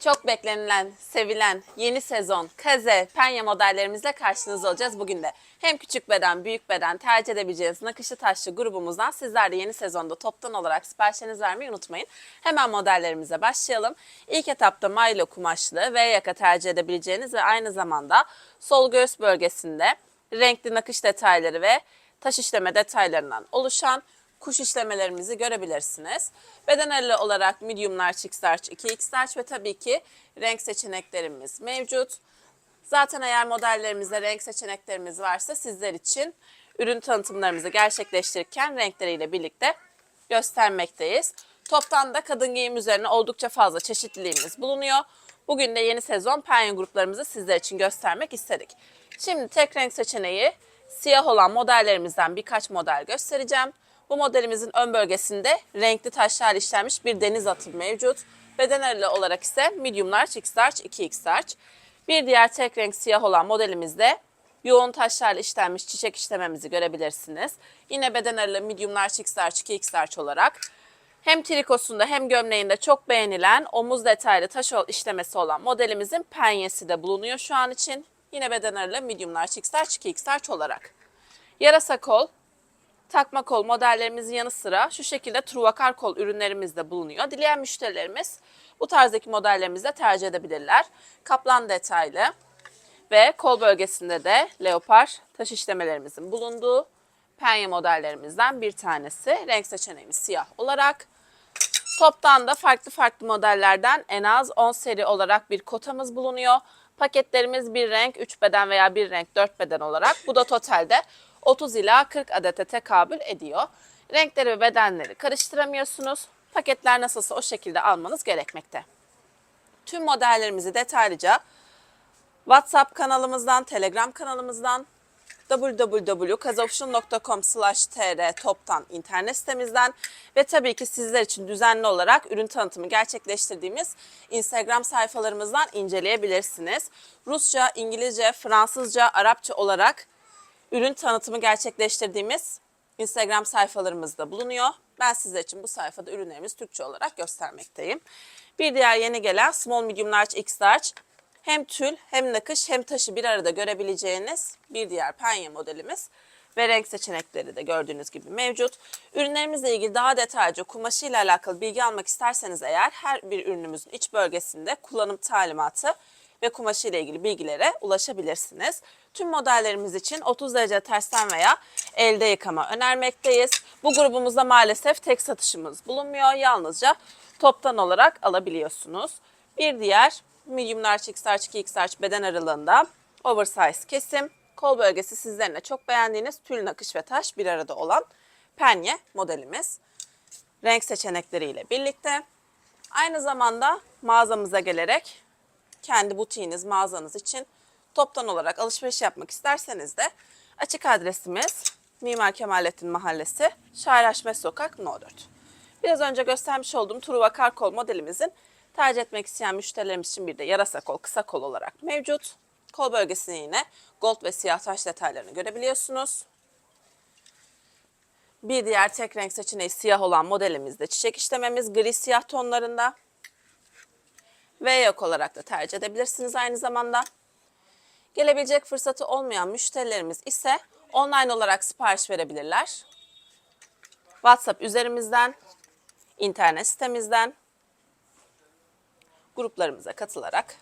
Çok beklenilen, sevilen yeni sezon kaze, penye modellerimizle karşınızda olacağız bugün de. Hem küçük beden, büyük beden tercih edebileceğiniz nakışlı taşlı grubumuzdan sizler de yeni sezonda toptan olarak siparişlerinizi vermeyi unutmayın. Hemen modellerimize başlayalım. İlk etapta Milo kumaşlı V yaka tercih edebileceğiniz ve aynı zamanda sol göğüs bölgesinde renkli nakış detayları ve taş işleme detaylarından oluşan kuş işlemelerimizi görebilirsiniz. Beden arası olarak medium large, x large, 2x large ve tabii ki renk seçeneklerimiz mevcut. Zaten eğer modellerimizde renk seçeneklerimiz varsa sizler için ürün tanıtımlarımızı gerçekleştirirken renkleriyle birlikte göstermekteyiz. Toptan da kadın giyim üzerine oldukça fazla çeşitliliğimiz bulunuyor. Bugün de yeni sezon penye gruplarımızı sizler için göstermek istedik. Şimdi tek renk seçeneği siyah olan modellerimizden birkaç model göstereceğim. Bu modelimizin ön bölgesinde renkli taşlar işlenmiş bir deniz atı mevcut. Beden aralığı olarak ise medium large, x large, 2x large. Bir diğer tek renk siyah olan modelimizde yoğun taşlarla işlenmiş çiçek işlememizi görebilirsiniz. Yine beden aralığı medium large, x large, 2x large olarak hem trikosunda hem gömleğinde çok beğenilen omuz detaylı taş işlemesi olan modelimizin penyesi de bulunuyor şu an için. Yine beden aralığı medium large, x large, 2x large olarak. Yarasa kol, takma kol modellerimizin yanı sıra şu şekilde truvakar kol ürünlerimiz de bulunuyor. Dileyen müşterilerimiz bu tarzdaki modellerimizi de tercih edebilirler. Kaplan detaylı ve kol bölgesinde de leopar taş işlemelerimizin bulunduğu penye modellerimizden bir tanesi. Renk seçeneğimiz siyah olarak. Toptan da farklı farklı modellerden en az 10 seri olarak bir kotamız bulunuyor. Paketlerimiz bir renk, 3 beden veya bir renk, 4 beden olarak. Bu da totalde 30 ila 40 adete tekabül ediyor. Renkleri ve bedenleri karıştıramıyorsunuz. Paketler nasılsa o şekilde almanız gerekmekte. Tüm modellerimizi detaylıca WhatsApp kanalımızdan, Telegram kanalımızdan, www.kazofşun.com tr toptan internet sitemizden ve tabii ki sizler için düzenli olarak ürün tanıtımı gerçekleştirdiğimiz Instagram sayfalarımızdan inceleyebilirsiniz. Rusça, İngilizce, Fransızca, Arapça olarak ürün tanıtımı gerçekleştirdiğimiz Instagram sayfalarımızda bulunuyor. Ben sizler için bu sayfada ürünlerimizi Türkçe olarak göstermekteyim. Bir diğer yeni gelen Small Medium Large X Large hem tül hem nakış hem taşı bir arada görebileceğiniz bir diğer penye modelimiz ve renk seçenekleri de gördüğünüz gibi mevcut. Ürünlerimizle ilgili daha detaylıca kumaşıyla alakalı bilgi almak isterseniz eğer her bir ürünümüzün iç bölgesinde kullanım talimatı ve kumaşı ile ilgili bilgilere ulaşabilirsiniz. Tüm modellerimiz için 30 derece tersten veya elde yıkama önermekteyiz. Bu grubumuzda maalesef tek satışımız bulunmuyor. Yalnızca toptan olarak alabiliyorsunuz. Bir diğer medium large, x large, 2x large beden aralığında oversize kesim. Kol bölgesi sizlerin de çok beğendiğiniz tül nakış ve taş bir arada olan penye modelimiz. Renk seçenekleriyle birlikte. Aynı zamanda mağazamıza gelerek kendi butiğiniz, mağazanız için toptan olarak alışveriş yapmak isterseniz de açık adresimiz Mimar Kemalettin Mahallesi, Şairaşme Sokak No 4. Biraz önce göstermiş olduğum Truva Karkol modelimizin tercih etmek isteyen müşterilerimiz için bir de yarasa kol, kısa kol olarak mevcut. Kol bölgesinde yine gold ve siyah taş detaylarını görebiliyorsunuz. Bir diğer tek renk seçeneği siyah olan modelimizde çiçek işlememiz gri siyah tonlarında. V yok olarak da tercih edebilirsiniz aynı zamanda. Gelebilecek fırsatı olmayan müşterilerimiz ise online olarak sipariş verebilirler. WhatsApp üzerimizden, internet sitemizden, gruplarımıza katılarak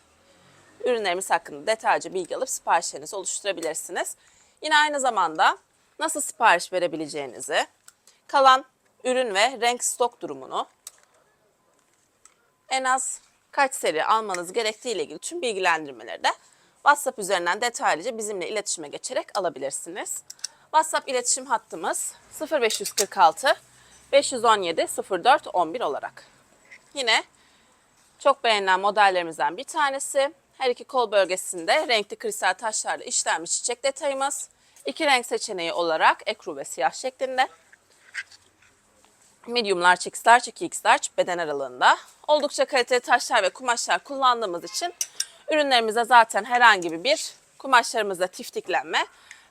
ürünlerimiz hakkında detaylıca bilgi alıp siparişlerinizi oluşturabilirsiniz. Yine aynı zamanda nasıl sipariş verebileceğinizi, kalan ürün ve renk stok durumunu, en az kaç seri almanız gerektiği ile ilgili tüm bilgilendirmeleri de WhatsApp üzerinden detaylıca bizimle iletişime geçerek alabilirsiniz. WhatsApp iletişim hattımız 0546 517 04 11 olarak. Yine çok beğenilen modellerimizden bir tanesi. Her iki kol bölgesinde renkli kristal taşlarla işlenmiş çiçek detayımız. İki renk seçeneği olarak ekru ve siyah şeklinde. Medium large, x large, 2x large beden aralığında. Oldukça kaliteli taşlar ve kumaşlar kullandığımız için ürünlerimizde zaten herhangi bir kumaşlarımızda tiftiklenme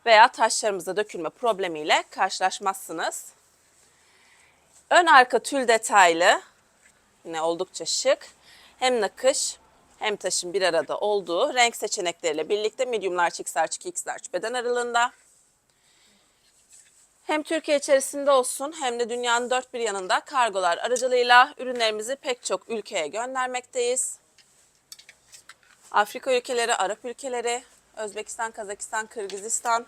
veya taşlarımızda dökülme problemiyle karşılaşmazsınız. Ön arka tül detaylı, yine oldukça şık. Hem nakış hem taşın bir arada olduğu renk seçenekleriyle birlikte medium large, x large, 2x large beden aralığında. Hem Türkiye içerisinde olsun hem de dünyanın dört bir yanında kargolar aracılığıyla ürünlerimizi pek çok ülkeye göndermekteyiz. Afrika ülkeleri, Arap ülkeleri, Özbekistan, Kazakistan, Kırgızistan.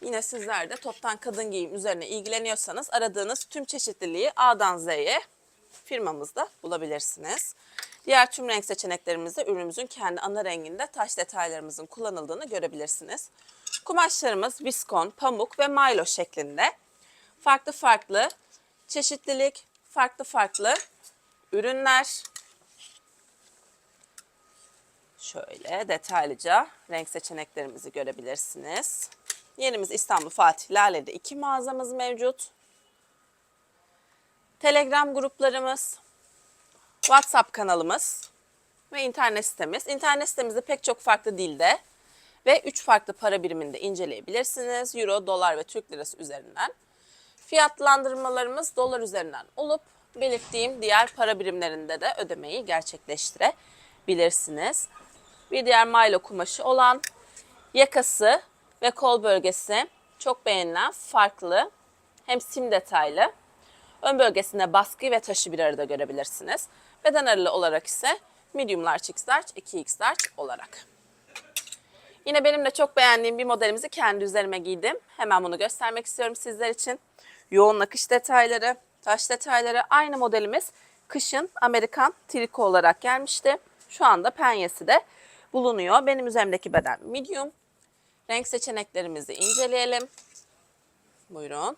Yine sizler de toptan kadın giyim üzerine ilgileniyorsanız aradığınız tüm çeşitliliği A'dan Z'ye firmamızda bulabilirsiniz. Diğer tüm renk seçeneklerimizde ürünümüzün kendi ana renginde taş detaylarımızın kullanıldığını görebilirsiniz. Kumaşlarımız viskon, pamuk ve milo şeklinde. Farklı farklı çeşitlilik, farklı farklı ürünler. Şöyle detaylıca renk seçeneklerimizi görebilirsiniz. Yerimiz İstanbul Fatih Lale'de iki mağazamız mevcut. Telegram gruplarımız, WhatsApp kanalımız ve internet sitemiz. İnternet sitemizde pek çok farklı dilde ve 3 farklı para biriminde inceleyebilirsiniz. Euro, dolar ve Türk lirası üzerinden. Fiyatlandırmalarımız dolar üzerinden olup belirttiğim diğer para birimlerinde de ödemeyi gerçekleştirebilirsiniz. Bir diğer Milo kumaşı olan yakası ve kol bölgesi çok beğenilen farklı hem sim detaylı ön bölgesinde baskı ve taşı bir arada görebilirsiniz. Beden aralığı olarak ise medium large, x large, 2x large olarak. Yine benim de çok beğendiğim bir modelimizi kendi üzerime giydim. Hemen bunu göstermek istiyorum sizler için. Yoğun nakış detayları, taş detayları aynı modelimiz kışın Amerikan triko olarak gelmişti. Şu anda penyesi de bulunuyor. Benim üzerimdeki beden medium. Renk seçeneklerimizi inceleyelim. Buyurun.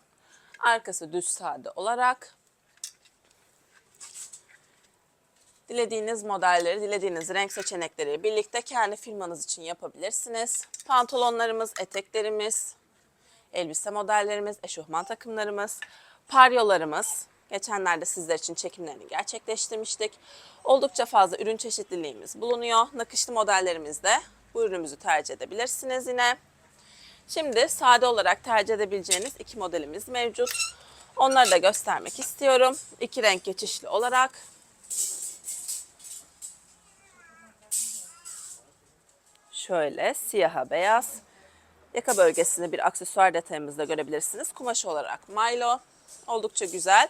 Arkası düz sade olarak. Dilediğiniz modelleri, dilediğiniz renk seçenekleri birlikte kendi firmanız için yapabilirsiniz. Pantolonlarımız, eteklerimiz, elbise modellerimiz, eşofman takımlarımız, paryolarımız. Geçenlerde sizler için çekimlerini gerçekleştirmiştik. Oldukça fazla ürün çeşitliliğimiz bulunuyor. Nakışlı modellerimizde bu ürünümüzü tercih edebilirsiniz yine. Şimdi sade olarak tercih edebileceğiniz iki modelimiz mevcut. Onları da göstermek istiyorum. İki renk geçişli olarak. Şöyle siyaha beyaz. Yaka bölgesinde bir aksesuar detayımızı da görebilirsiniz. Kumaşı olarak Milo. Oldukça güzel.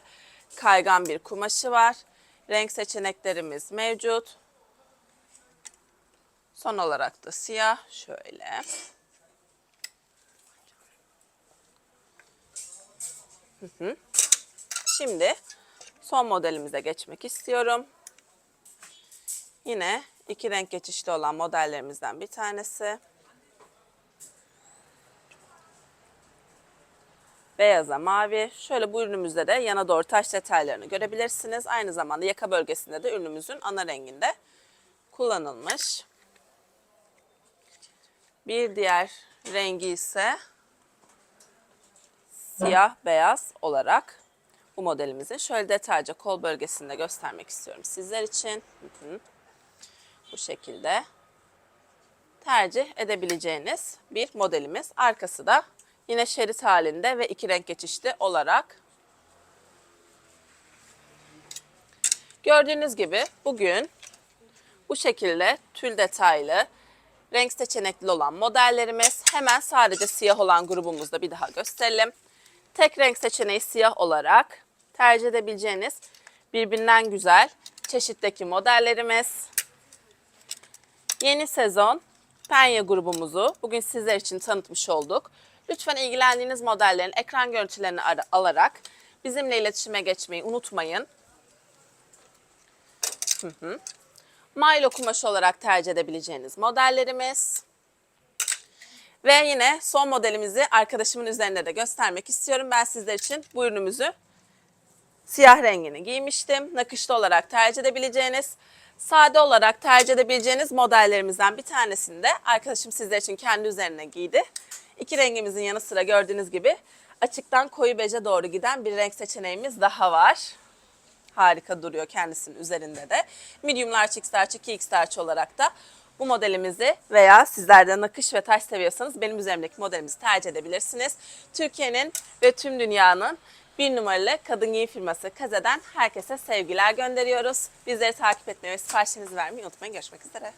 Kaygan bir kumaşı var. Renk seçeneklerimiz mevcut. Son olarak da siyah. Şöyle. Şimdi son modelimize geçmek istiyorum. Yine iki renk geçişli olan modellerimizden bir tanesi. Beyaza mavi. Şöyle bu ürünümüzde de yana doğru taş detaylarını görebilirsiniz. Aynı zamanda yaka bölgesinde de ürünümüzün ana renginde kullanılmış. Bir diğer rengi ise siyah beyaz olarak bu modelimizin şöyle detaylıca kol bölgesinde göstermek istiyorum sizler için. Bu şekilde tercih edebileceğiniz bir modelimiz. Arkası da yine şerit halinde ve iki renk geçişli olarak. Gördüğünüz gibi bugün bu şekilde tül detaylı renk seçenekli olan modellerimiz. Hemen sadece siyah olan grubumuzda bir daha gösterelim. Tek renk seçeneği siyah olarak tercih edebileceğiniz birbirinden güzel çeşitteki modellerimiz. Yeni sezon Penye grubumuzu bugün sizler için tanıtmış olduk. Lütfen ilgilendiğiniz modellerin ekran görüntülerini ara- alarak bizimle iletişime geçmeyi unutmayın. Hı hı. Milo kumaşı olarak tercih edebileceğiniz modellerimiz. Ve yine son modelimizi arkadaşımın üzerinde de göstermek istiyorum. Ben sizler için bu ürünümüzü siyah rengini giymiştim. Nakışlı olarak tercih edebileceğiniz, sade olarak tercih edebileceğiniz modellerimizden bir tanesini de arkadaşım sizler için kendi üzerine giydi. İki rengimizin yanı sıra gördüğünüz gibi açıktan koyu beje doğru giden bir renk seçeneğimiz daha var. Harika duruyor kendisinin üzerinde de. Medium large, x large, 2x large olarak da bu modelimizi veya sizler de nakış ve taş seviyorsanız benim üzerimdeki modelimizi tercih edebilirsiniz. Türkiye'nin ve tüm dünyanın Bir numaralı kadın giyim firması Kaze'den herkese sevgiler gönderiyoruz. Bizleri takip etmeyi ve siparişlerinizi vermeyi unutmayın. Görüşmek üzere.